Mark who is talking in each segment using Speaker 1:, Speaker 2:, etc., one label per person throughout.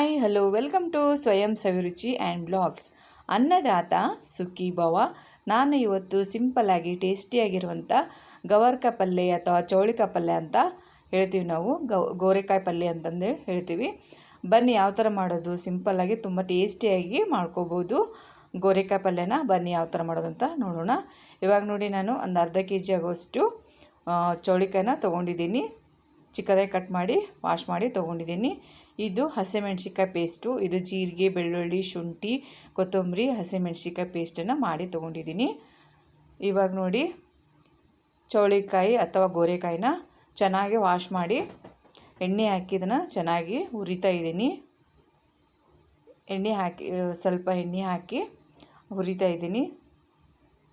Speaker 1: Hi hello welcome to ಸ್ವಯಂ ಸವಿರುಚಿ and blogs ಅನ್ನದಾತ ಸುಖಿ ಭವ ನಾನು ಇವತ್ತು ಸಿಂಪಲ್ಲಾಗಿ ಟೇಸ್ಟಿಯಾಗಿರುವಂಥ ಗವರ್ಕ ಪಲ್ಯ ಅಥವಾ ಚೌಳಿಕಾಯಿ ಪಲ್ಯ ಅಂತ ಹೇಳ್ತೀವಿ ನಾವು. ಗೌ, ಗೋರೆಕಾಯಿ ಪಲ್ಯ ಅಂತಂದು ಹೇಳ್ತೀವಿ. ಬನ್ನಿ, ಯಾವ ಥರ ಮಾಡೋದು? ಸಿಂಪಲ್ಲಾಗಿ ತುಂಬ ಟೇಸ್ಟಿಯಾಗಿ ಮಾಡ್ಕೋಬೋದು. ಗೋರೆಕಾಯಿ ಪಲ್ಯನ ಬನ್ನಿ, ಯಾವ ಥರ ಅಂತ ನೋಡೋಣ. ಇವಾಗ ನೋಡಿ ನಾನು ಒಂದು ಅರ್ಧ ಕೆ ಜಿ ಆಗೋಷ್ಟು ಚೌಳಿಕಾಯಿನ ತೊಗೊಂಡಿದ್ದೀನಿ. ಚಿಕ್ಕದಾಗಿ ಕಟ್ ಮಾಡಿ, ವಾಶ್ ಮಾಡಿ ತೊಗೊಂಡಿದ್ದೀನಿ. ಇದು ಹಸಿಮೆಣ್ಸಿಕಾಯಿ ಪೇಸ್ಟು. ಇದು ಜೀರಿಗೆ, ಬೆಳ್ಳುಳ್ಳಿ, ಶುಂಠಿ, ಕೊತ್ತಂಬರಿ ಹಸಿಮೆಣ್ಸಿಕಾಯಿ ಪೇಸ್ಟನ್ನು ಮಾಡಿ ತೊಗೊಂಡಿದ್ದೀನಿ. ಇವಾಗ ನೋಡಿ, ಚೌಳಿಕಾಯಿ ಅಥವಾ ಗೋರೆಕಾಯಿನ ಚೆನ್ನಾಗಿ ವಾಶ್ ಮಾಡಿ, ಎಣ್ಣೆ ಹಾಕಿ ಇದನ್ನು ಚೆನ್ನಾಗಿ ಹುರಿತಾ ಇದ್ದೀನಿ. ಎಣ್ಣೆ ಹಾಕಿ, ಸ್ವಲ್ಪ ಎಣ್ಣೆ ಹಾಕಿ ಹುರಿತಾ ಇದ್ದೀನಿ.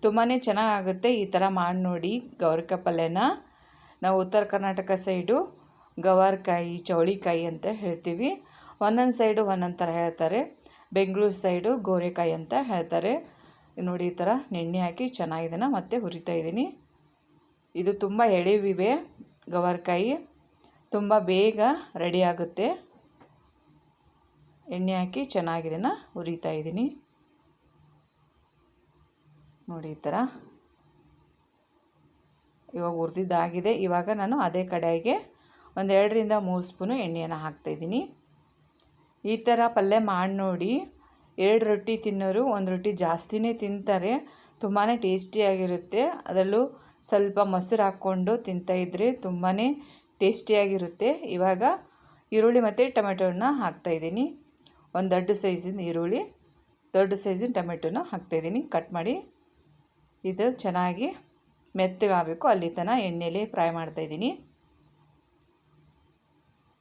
Speaker 1: ತುಂಬಾ ಚೆನ್ನಾಗಾಗುತ್ತೆ ಈ ಥರ ಮಾಡಿ ನೋಡಿ ಗೌರಿಕಾಯಿ ಪಲ್ಯನ ನಾವು ಉತ್ತರ ಕರ್ನಾಟಕ ಸೈಡು ಗವಾರ್ಕಾಯಿ, ಚೌಳಿಕಾಯಿ ಅಂತ ಹೇಳ್ತೀವಿ. ಒಂದೊಂದು ಸೈಡು ಒಂದೊಂದು ಥರ ಹೇಳ್ತಾರೆ. ಬೆಂಗಳೂರು ಸೈಡು ಗೋರೆಕಾಯಿ ಅಂತ ಹೇಳ್ತಾರೆ. ನೋಡಿ ಈ ಥರ ಎಣ್ಣೆ ಹಾಕಿ ಚೆನ್ನಾಗಿದನ್ನು ಮತ್ತೆ ಹುರಿತಾ ಇದ್ದೀನಿ. ಇದು ತುಂಬ ಎಳೆವಿವೆ ಗವಾರ್ಕಾಯಿ. ತುಂಬ ಬೇಗ ರೆಡಿ ಆಗುತ್ತೆ. ಎಣ್ಣೆ ಹಾಕಿ ಚೆನ್ನಾಗಿದನ್ನು ಹುರಿತಾ ಇದ್ದೀನಿ. ನೋಡಿ ಈ ಥರ ಇವಾಗ ಹುರಿದಿದ್ದಾಗಿದೆ. ಇವಾಗ ನಾನು ಅದೇ ಕಡೆಗೆ ಒಂದು ಎರಡರಿಂದ ಮೂರು ಸ್ಪೂನು ಎಣ್ಣೆಯನ್ನು ಹಾಕ್ತಾಯಿದ್ದೀನಿ ಈ ಥರ ಪಲ್ಯ ಮಾಡಿ ನೋಡಿ ಎರಡು ರೊಟ್ಟಿ ತಿನ್ನೋರು ಒಂದು ರೊಟ್ಟಿ ಜಾಸ್ತಿನೇ ತಿಂತಾರೆ. ತುಂಬಾ ಟೇಸ್ಟಿಯಾಗಿರುತ್ತೆ. ಅದರಲ್ಲೂ ಸ್ವಲ್ಪ ಮೊಸರು ಹಾಕ್ಕೊಂಡು ತಿಂತಾಯಿದ್ರೆ ತುಂಬಾ ಟೇಸ್ಟಿಯಾಗಿರುತ್ತೆ. ಇವಾಗ ಈರುಳ್ಳಿ ಮತ್ತು ಟೊಮೆಟೊನ ಹಾಕ್ತಾಯಿದ್ದೀನಿ ಒಂದು ದೊಡ್ಡ ಸೈಜಿನ ಈರುಳ್ಳಿ, ದೊಡ್ಡ ಸೈಜಿನ ಟೊಮೆಟೊನ ಹಾಕ್ತಾಯಿದ್ದೀನಿ ಕಟ್ ಮಾಡಿ. ಇದು ಚೆನ್ನಾಗಿ ಮೆತ್ತಗಾಗಬೇಕು. ಅಲ್ಲಿ ತನಕ ಎಣ್ಣೆಯಲ್ಲಿ ಫ್ರೈ ಮಾಡ್ತಾಯಿದ್ದೀನಿ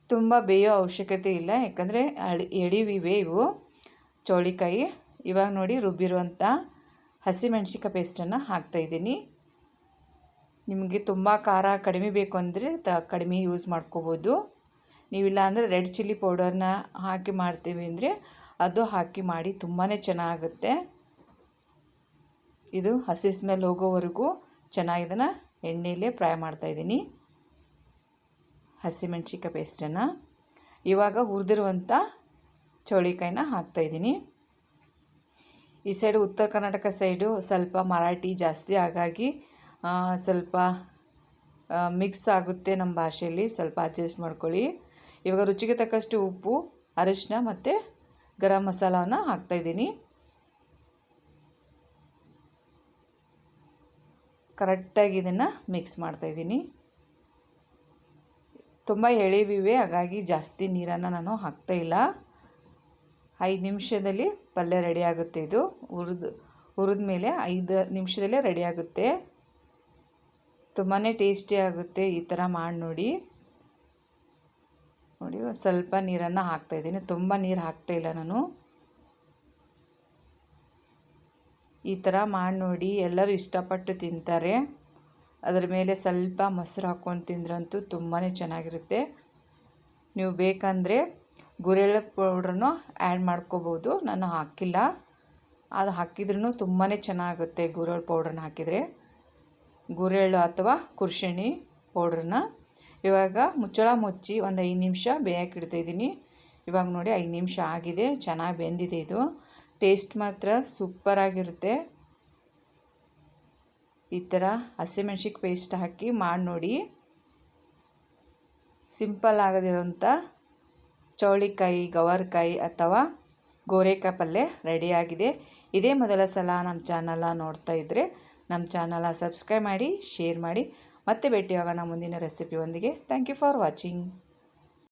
Speaker 1: ತುಂಬ ಬೇಯೋ ಅವಶ್ಯಕತೆ ಇಲ್ಲ. ಯಾಕಂದರೆ ಅಳಿ ಎಡಿವಿವೆ ಇವು. ಚೌಳಿಕಾಯಿ ಇವಾಗ ನೋಡಿ ರುಬ್ಬಿರುವಂಥ ಹಸಿಮೆಣ್ಸಿಕಾಯಿ ಪೇಸ್ಟನ್ನು ಹಾಕ್ತಾಯಿದ್ದೀನಿ ನಿಮಗೆ ತುಂಬ ಖಾರ ಕಡಿಮೆ ಬೇಕು ಅಂದರೆ ತ, ಕಡಿಮೆ ಯೂಸ್ ಮಾಡ್ಕೋಬೋದು. ನೀವಿಲ್ಲ ಅಂದರೆ ರೆಡ್ ಚಿಲ್ಲಿ ಪೌಡರ್ನ ಹಾಕಿ ಮಾಡ್ತೀವಿ ಅಂದರೆ ಅದು ಹಾಕಿ ಮಾಡಿ ತುಂಬಾ ಚೆನ್ನಾಗುತ್ತೆ. ಇದು ಹಸಿ ಸ್ಮೆಲ್ ಹೋಗೋವರೆಗೂ ಚೆನ್ನಾಗಿದನ್ನು ಎಣ್ಣೆಯಲ್ಲೇ ಫ್ರೈ ಮಾಡ್ತಾಯಿದ್ದೀನಿ ಹಸಿಮೆಣ್ಸಿಕಾಯಿ ಪೇಸ್ಟನ್ನು ಇವಾಗ ಹುರಿದಿರುವಂಥ ಚೌಳಿಕಾಯಿನ ಹಾಕ್ತಾಯಿದ್ದೀನಿ ಈ ಸೈಡು ಉತ್ತರ ಕರ್ನಾಟಕ ಸೈಡು ಸ್ವಲ್ಪ ಮರಾಠಿ ಜಾಸ್ತಿ, ಹಾಗಾಗಿ ಸ್ವಲ್ಪ ಮಿಕ್ಸ್ ಆಗುತ್ತೆ ನಮ್ಮ ಭಾಷೆಯಲ್ಲಿ. ಸ್ವಲ್ಪ ಅಡ್ಜಸ್ಟ್ ಮಾಡ್ಕೊಳ್ಳಿ. ಇವಾಗ ರುಚಿಗೆ ತಕ್ಕಷ್ಟು ಉಪ್ಪು ಅರಿಶಿನ ಮತ್ತು ಗರಂ ಮಸಾಲವನ್ನು ಹಾಕ್ತಾಯಿದ್ದೀನಿ ಕರೆಕ್ಟಾಗಿ ಇದನ್ನು ಮಿಕ್ಸ್ ಮಾಡ್ತಾಯಿದ್ದೀನಿ ತುಂಬ ಎಳೆವಿವೆ ಹಾಗಾಗಿ ಜಾಸ್ತಿ ನೀರನ್ನು ನಾನು ಹಾಕ್ತಾಯಿಲ್ಲ ಐದು ನಿಮಿಷದಲ್ಲಿ ಪಲ್ಯ ರೆಡಿ ಆಗುತ್ತೆ ಇದು. ಹುರಿದು, ಹುರಿದ ಮೇಲೆ ಐದು ನಿಮಿಷದಲ್ಲೇ ರೆಡಿ ಆಗುತ್ತೆ. ತುಂಬಾ ಟೇಸ್ಟಿ ಆಗುತ್ತೆ ಈ ಥರ ಮಾಡಿ ನೋಡಿ. ನೋಡಿ ಸ್ವಲ್ಪ ನೀರನ್ನು ಹಾಕ್ತಾಯಿದ್ದೀನಿ ತುಂಬ ನೀರು ಹಾಕ್ತಾಯಿಲ್ಲ ನಾನು. ಈ ಥರ ಮಾಡಿ ನೋಡಿ, ಎಲ್ಲರೂ ಇಷ್ಟಪಟ್ಟು ತಿಂತಾರೆ. ಅದರ ಮೇಲೆ ಸ್ವಲ್ಪ ಮೊಸರು ಹಾಕ್ಕೊಂಡು ತಿಂದ್ರಂತೂ ತುಂಬಾ ಚೆನ್ನಾಗಿರುತ್ತೆ. ನೀವು ಬೇಕಂದರೆ ಗುರೆಳ್ಳು ಪೌಡ್ರನ್ನು ಆ್ಯಡ್ ಮಾಡ್ಕೋಬೋದು. ನಾನು ಹಾಕಿಲ್ಲ. ಅದು ಹಾಕಿದ್ರೂ ತುಂಬಾ ಚೆನ್ನಾಗುತ್ತೆ ಗುರೆಳ್ಳು ಪೌಡ್ರನ್ನ ಹಾಕಿದರೆ. ಗುರೆಳ್ಳು ಅಥವಾ ಕುರ್ಷಣಿ ಪೌಡ್ರನ್ನ. ಇವಾಗ ಮುಚ್ಚಳ ಮುಚ್ಚಿ ಒಂದು ಐದು ನಿಮಿಷ ಬೇಯಕ್ಕೆ ಇಡ್ತಾಯಿದ್ದೀನಿ ಇವಾಗ ನೋಡಿ ಐದು ನಿಮಿಷ ಆಗಿದೆ. ಚೆನ್ನಾಗಿ ಬೆಂದಿದೆ ಇದು. ಟೇಸ್ಟ್ ಮಾತ್ರ ಸೂಪರಾಗಿರುತ್ತೆ ಈ ಥರ ಹಸಿಮೆಣ್ಸಿಗೆ ಪೇಸ್ಟ್ ಹಾಕಿ ಮಾಡಿ ನೋಡಿ. ಸಿಂಪಲ್ ಆಗದಿರೋಂಥ ಚೌಳಿಕಾಯಿ, ಗವರ್ಕಾಯಿ ಅಥವಾ ಗೋರೆಕಾಯಿ ಪಲ್ಯ ರೆಡಿಯಾಗಿದೆ ಇದೇ ಮೊದಲ ಸಲ ನಮ್ಮ ಚಾನಲ ನೋಡ್ತಾ ಇದ್ದರೆ ನಮ್ಮ ಚಾನಲ ಸಬ್ಸ್ಕ್ರೈಬ್ ಮಾಡಿ, ಶೇರ್ ಮಾಡಿ. ಮತ್ತೆ ಭೇಟಿಯಾಗೋಣ ಮುಂದಿನ ರೆಸಿಪಿಯೊಂದಿಗೆ. Thank you for watching.